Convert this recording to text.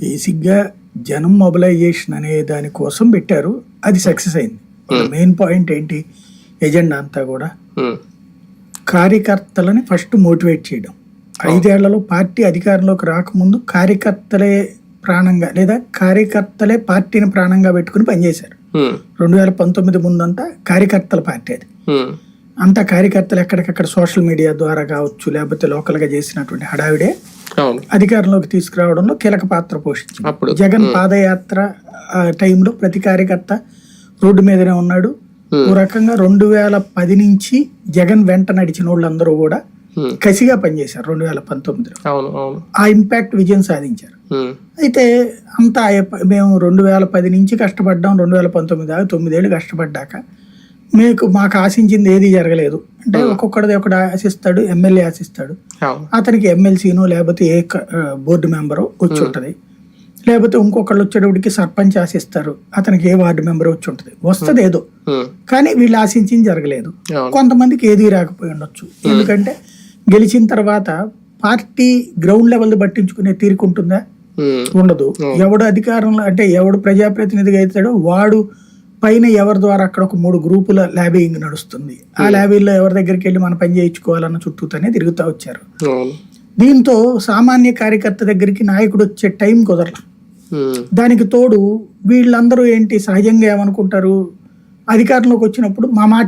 బేసిక్గా జనం మొబిలైజేషన్ అనే దానికోసం పెట్టారు. అది సక్సెస్ అయింది. Hmm. మెయిన్ పాయింట్ ఏంటి? ఎజెండా అంతా కూడా ఉమ్, కార్యకర్తలని ఫస్ట్ మోటివేట్ చేయడం. ఐదేళ్ళలో పార్టీ అధికారంలోకి రాకముందు కార్యకర్తలే ప్రాణంగా లేదా కార్యకర్తలే పార్టీని ప్రాణంగా పెట్టుకుని పనిచేశారు. ఉమ్, రెండు వేల పంతొమ్మిది ముందంతా కార్యకర్తల పార్టీ అది. అంతా కార్యకర్తలు ఎక్కడికక్కడ సోషల్ మీడియా ద్వారా కావచ్చు లేకపోతే లోకల్గా చేసినటువంటి హడావిడే. అధికారంలోకి తీసుకురావడంలో కీలక పాత్ర పోషించింది. అప్పుడు. జగన్ పాదయాత్ర టైంలో ప్రతి కార్యకర్త రోడ్డు మీదనే ఉన్నాడు. ఓ రకంగా రెండు వేల పది నుంచి జగన్ వెంట నడిచిన వాళ్ళందరూ కూడా కసిగా పనిచేశారు రెండు వేల పంతొమ్మిదిలో. ఆ ఇంపాక్ట్ విజయం సాధించారు. అయితే అంతా మేము రెండు వేల పది నుంచి కష్టపడ్డాం రెండు వేల పంతొమ్మిది దాకా తొమ్మిదేళ్ళు కష్టపడ్డాక మీకు మాకు ఆశించింది ఏది జరగలేదు. అంటే ఒక్కొక్కడిది ఒకటి ఆశిస్తాడు ఎమ్మెల్యే ఆశిస్తాడు. అతనికి ఎమ్మెల్సీను లేకపోతే ఏ బోర్డు మెంబరు వచ్చి ఉంటుంది లేకపోతే ఇంకొకళ్ళు వచ్చేటప్పటికి సర్పంచ్ ఆశిస్తారు అతనికి ఏ వార్డు మెంబర్ వచ్చి ఉంటుంది వస్తుంది ఏదో. ఉమ్, కానీ వీళ్ళు ఆశించింది జరగలేదు. కొంతమందికి ఏది రాకపోయి ఉండొచ్చు. ఎందుకంటే గెలిచిన తర్వాత పార్టీ గ్రౌండ్ లెవెల్ పట్టించుకునే తీరుకుంటుందా? ఉండదు. ఎవడు అధికారంలో అంటే ఎవడు ప్రజాప్రతినిధిగా అవుతాడో వాడు పైన ఎవరి ద్వారా అక్కడ ఒక మూడు గ్రూపుల ల్యాబింగ్ నడుస్తుంది. ఆ ల్యాబీల్లో ఎవరి దగ్గరికి వెళ్ళి మనం పని చేయించుకోవాలన్న చుట్టూతోనే తిరుగుతూ వచ్చారు. అవును దీంతో సామాన్య కార్యకర్త దగ్గరికి నాయకుడు వచ్చే టైం కుదరల. ఉమ్, దానికి తోడు వీళ్ళందరూ ఏంటి సహజంగా ఏమనుకుంటారు? అధికారంలోకి వచ్చినప్పుడు మా మాట